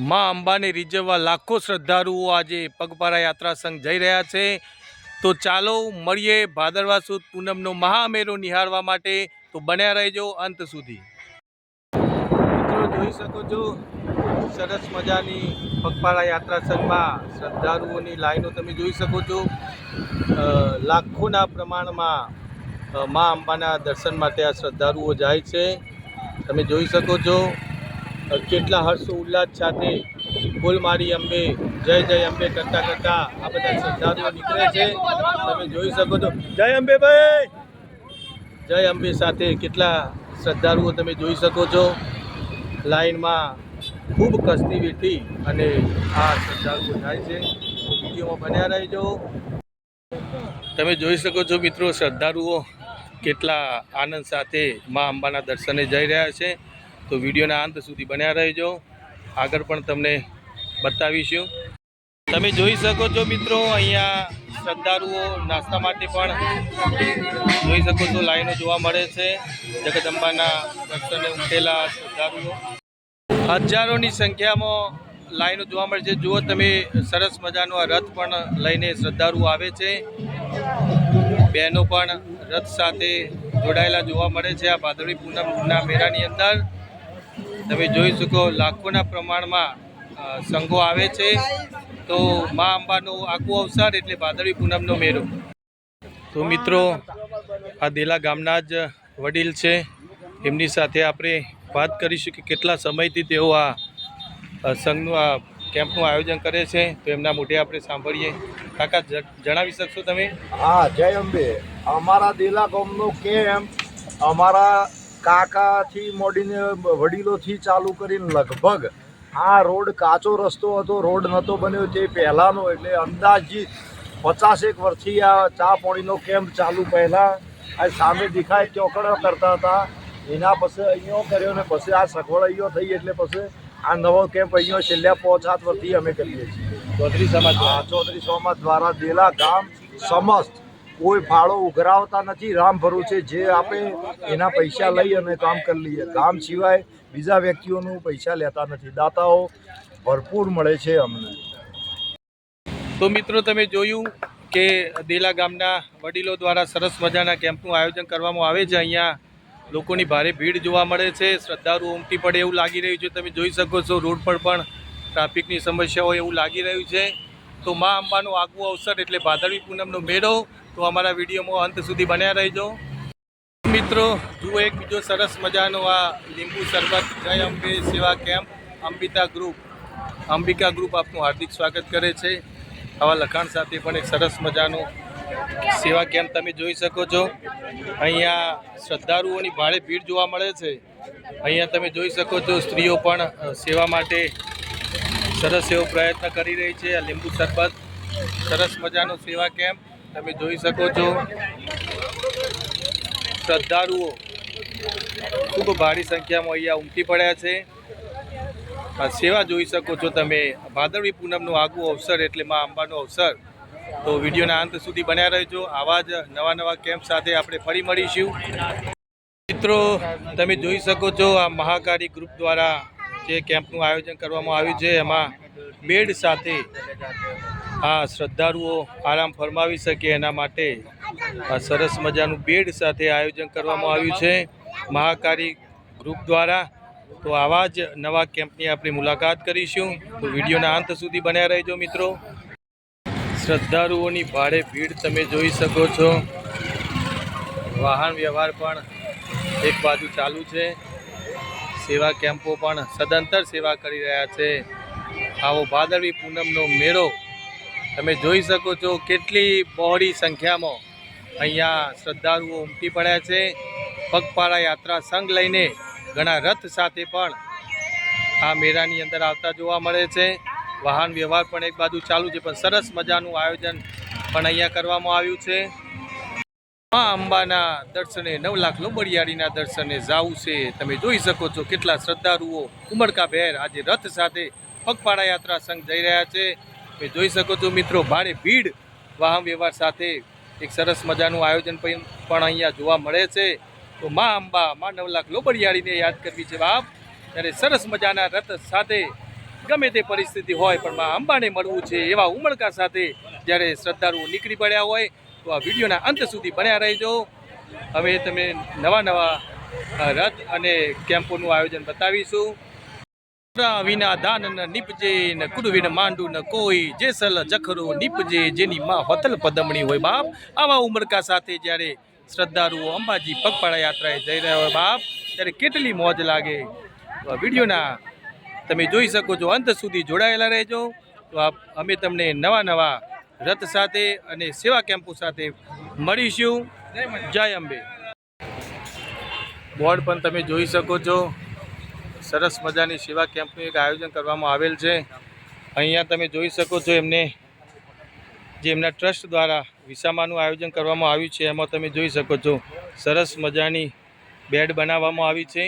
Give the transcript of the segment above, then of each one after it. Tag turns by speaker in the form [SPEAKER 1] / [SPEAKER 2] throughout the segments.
[SPEAKER 1] માં અંબાને રીઝવવા લાખો શ્રદ્ધાળુઓ આજે પગપારા યાત્રા સંઘ જઈ રહ્યા છે. તો ચાલો મળીએ ભાદરવા સુદ પૂનમનો મહામેરો નિહાળવા માટે. તો બન્યા રહેજો અંત સુધી. મિત્રો જોઈ શકો છો, સરસ મજાની પગપાળા યાત્રા સંઘમાં શ્રદ્ધાળુઓની લાઈનો તમે જોઈ શકો છો. લાખોના પ્રમાણમાં મા અંબાના દર્શન માટે આ શ્રદ્ધાળુઓ જાય છે. તમે જોઈ શકો છો કેટલા હર્ષ ઉલ્લાસ સાથે બોલ મારી અંબે, જય જય અંબે કરતા કરતા આ બધા શ્રદ્ધાળુઓ નીકળે છે. તમે જોઈ શકો છો. જય અંબે ભાઈ! જય અંબે સાથે કેટલા શ્રદ્ધાળુઓ તમે જોઈ શકો છો. લાઈનમાં ખૂબ કસ્તી વેઠી અને આ શ્રદ્ધાળુઓ જાય છે. વિડીયોમાં બન્યા રહેજો. તમે જોઈ શકો છો મિત્રો, શ્રદ્ધાળુઓ કેટલા આનંદ સાથે મા અંબાના દર્શને જઈ રહ્યા છે. તો વિડીયોના અંત સુધી બન્યા રહેજો. આગળ પણ તમને બતાવીશું. તમે જોઈ શકો છો મિત્રો, અહીંયા શ્રદ્ધાળુઓ નાસ્તા માટે પણ જોઈ શકો છો, લાઈનો જોવા મળે છે. જગદંબાના દર્શને ઉઠેલા શ્રદ્ધાળુઓ. હજારોની સંખ્યામાં લાઈનો જોવા મળે છે. જુઓ તમે, સરસ મજાનો આ રથ પણ લઈને શ્રદ્ધાળુઓ આવે છે. બહેનો પણ રથ સાથે જોડાયેલા જોવા મળે છે. આ ભાદરવી પૂનમના મેળાની અંદર. તમે જોઈ શકો લાખોના પ્રમાણમાં સંઘો આવે છે. તો મા અંબાનો આખું અવસર એટલે ભાદરવી પૂનમનો મેળો. તો મિત્રો, આ દેલા ગામના જ વડીલ છે. એમની સાથે આપણે વાત કરીશું કે કેટલા સમયથી તેઓ આ સંઘનું, આ કેમ્પનું આયોજન કરે છે. તો એમના મોઢે આપણે સાંભળીએ. કાકા જણાવી શકશો તમે?
[SPEAKER 2] હા, જય અંબે. અમારા દેલા ગામનો કેમ્પ અમારા કાકાથી મોડીને વડીલોથી ચાલુ કરીને લગભગ આ રોડ કાચો રસ્તો હતો રોડ નહોતો બન્યો તે પહેલાંનો એટલે અંદાજિત પચાસેક વર્ષથી આ ચા પાણીનો કેમ્પ ચાલુ પહેલાં. આ સામે દેખાય ચોકડો કરતા હતા. એના પછી અહીંયો કર્યો ને પછી આ સગવડ અહીંયો થઈ એટલે પછી આ નવો કેમ્પ અહીંયો છેલ્લા પાંચ સાત વર્ષથી અમે કરીએ છીએ.
[SPEAKER 1] ચૌધરી સમાજ
[SPEAKER 2] ચૌધરી સમાજ દ્વારા દેલા ગામ સમસ્ત કોઈ ફાળો ઉઘરાવતા નથી. રામ ભરોસે જે આપે એના પૈસા લઈ અને કામ કરી લઈએ. કામ સિવાય બીજા વ્યક્તિઓનું પૈસા લેતા નથી. દાતાઓ ભરપૂર મળે છે અમને.
[SPEAKER 1] તો મિત્રો, તમે જોયું કે દેલા ગામના વડીલો દ્વારા સરસ મજાના કેમ્પનું આયોજન કરવામાં આવે છે. અહીંયા લોકોની ભારે ભીડ જોવા મળે છે. શ્રદ્ધાળુઓ ઉમટી પડે એવું લાગી રહ્યું છે. તમે જોઈ શકો છો, રોડ પર પણ ટ્રાફિકની સમસ્યા હોય એવું લાગી રહ્યું છે. તો મા અંબાનો આગવું અવસર એટલે ભાદરવી પૂનમનો મેળો તો અમારા વિડીયોમાં અંત સુધી બન્યા રહેજો. મિત્રો, જુઓ એક બીજો સરસ મજાનો આ લીંબુ શરબત. જય અંબે સેવા camp Ambita group. Ambika group આપનું હાર્દિક સ્વાગત કરે છે. આવા લખાણ સાથે પણ એક સરસ મજાનો સેવા કેમ્પ તમે જોઈ શકો છો. અહીંયા શ્રદ્ધાળુઓની ભારે ભીડ જોવા મળે છે. અહીંયા તમે જોઈ શકો છો, સ્ત્રીઓ પણ સેવા માટે સરસ એવો પ્રયત્ન કરી રહી છે આ લીંબુ શરબત. સરસ મજાનો સેવા કેમ્પ. તમે જોઈ શકો છો. શ્રદ્ધાળુઓ ખૂબ ભારી સંખ્યામાં અહીંયા ઉમટી પડ્યા છે. આ સેવા જોઈ શકો છો તમે. ભાદરવી પૂનમનું આગવું અવસર એટલે માં અંબાનો અવસર. તો વિડીયોના અંત સુધી બન્યા રહેજો. આવા જ નવા નવા કેમ્પ સાથે આપણે ફરી મળીશું. મિત્રો, તમે જોઈ શકો છો આ મહાકાળી ગ્રુપ દ્વારા જે કેમ્પનું આયોજન કરવામાં આવ્યું છે. એમાં બેડ સાથે આ શ્રદ્ધાળુઓ આરામ ફરમાવી શકે એના માટે આ સરસ મજાનું બેડ સાથે આયોજન કરવામાં આવ્યું છે. મહાકારી ગ્રુપ દ્વારા. તો આવા જ નવા કેમ્પની આપણે મુલાકાત કરીશું. તો વિડીયોના અંત સુધી બન્યા રહેજો મિત્રો. શ્રદ્ધાળુઓની ભારે ભીડ તમે જોઈ શકો છો. વાહન વ્યવહાર પણ એક બાજુ ચાલુ છે. સેવા કેમ્પો પણ સદંતર સેવા કરી રહ્યા છે. આવો ભાદરવી પૂનમનો મેળો તમે જોઈ શકો છો કેટલી બહોળી સંખ્યામાં અહીંયા શ્રદ્ધાળુઓ ઉમટી પડ્યા છે. પગપાળા યાત્રા સંઘ લઈને ઘણા રથ સાથે પણ આ મેળાની અંદર આવતા જોવા મળે છે. વાહન વ્યવહાર પણ એક બાજુ ચાલુ છે, પણ સરસ મજાનું આયોજન પણ અહીંયા કરવામાં આવ્યું છે. મા અંબાના દર્શને નવ લાખ લોબડિયાળીના દર્શને જાવું છે. તમે જોઈ શકો છો કેટલા શ્રદ્ધાળુઓ ઉમળકાભેર આજે રથ સાથે પગપાળા યાત્રા સંઘ જઈ રહ્યા છે. એ જોઈ શકો છો મિત્રો, ભારે ભીડ વાહન વ્યવહાર સાથે એક સરસ મજાનું આયોજન પણ અહીંયા જોવા મળે છે. તો મા અંબા, મા નવલાખ લોબડિયાળીને યાદ કરવી છે બાપ. ત્યારે સરસ મજાના રથ સાથે ગમે તે પરિસ્થિતિ હોય પણ મા અંબાને મળવું છે એવા ઉમળકા સાથે જ્યારે શ્રદ્ધાળુઓ નીકળી પડ્યા હોય, તો આ વિડીયોના અંત સુધી બન્યા રહેજો. હવે તમે નવા નવા રથ અને કેમ્પોનું આયોજન બતાવીશું. વિના દાન ન નીપજે, ન કુરવીન માંડું ન કોઈ. જેસલ જખરો નીપજે, જેની માં હોતલ પદમણી હોય બાપ. આવા ઉમરકા સાથે જ્યારે શ્રદ્ધાળુઓ અંબાજી પગપાળા યાત્રાએ જઈ રહ્યા હોય બાપ, ત્યારે કેટલી મોજ લાગે. વિડીયોના તમે જોઈ શકો છો, અંત સુધી જોડાયેલા રહેજો. તો આપ, અમે તમને નવા નવા રથ સાથે અને સેવા કેમ્પો સાથે મળીશું. જય અંબે. બોર્ડ પણ તમે જોઈ શકો છો. સરસ મજાની સેવા કેમ્પનું એક આયોજન કરવામાં આવેલ છે. અહીંયા તમે જોઈ શકો છો એમને જે એમના ટ્રસ્ટ દ્વારા વિસામાનું આયોજન કરવામાં આવ્યું છે એમાં તમે જોઈ શકો છો સરસ મજાની બેડ બનાવવામાં આવી છે.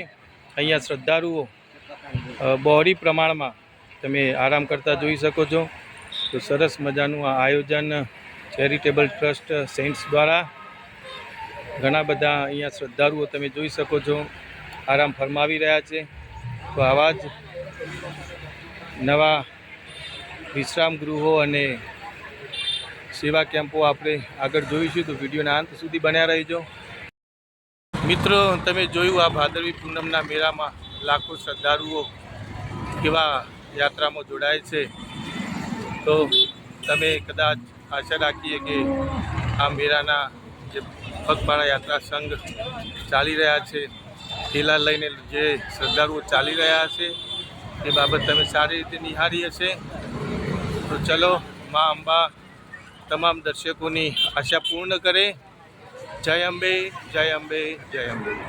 [SPEAKER 1] અહીંયા શ્રદ્ધાળુઓ અ, બહોળી પ્રમાણમાં તમે આરામ કરતા જોઈ શકો છો. તો સરસ મજાનું આ આયોજન ચેરિટેબલ ટ્રસ્ટ સેન્ટ્સ દ્વારા ઘણા બધા અહીંયા શ્રદ્ધાળુઓ તમે જોઈ શકો છો. આરામ ફરમાવી રહ્યા છે. તો આવા જ નવા વિશ્રામ ગૃહો અને સેવા કેમ્પો આપણે આગળ જોઈશું. તો વિડીયોના અંત સુધી બન્યા રહીજો. મિત્રો, તમે જોયું આ ભાદરવી પૂનમના મેળામાં લાખો શ્રદ્ધાળુઓ કેવા યાત્રામાં જોડાય છે. તો તમે કદાચ આશા રાખીએ કે આ મેળાના જે પગપાળા યાત્રા સંઘ ચાલી રહ્યા છે. ઠેલા લઈને જે શ્રદ્ધાળુઓ ચાલી રહ્યા છે, એ બાબત તમે સારી રીતે નિહાળી હશે. તો ચલો, મા અંબા તમામ દર્શકોની આશા પૂર્ણ કરે. જય અંબે જય અંબે જય અંબે.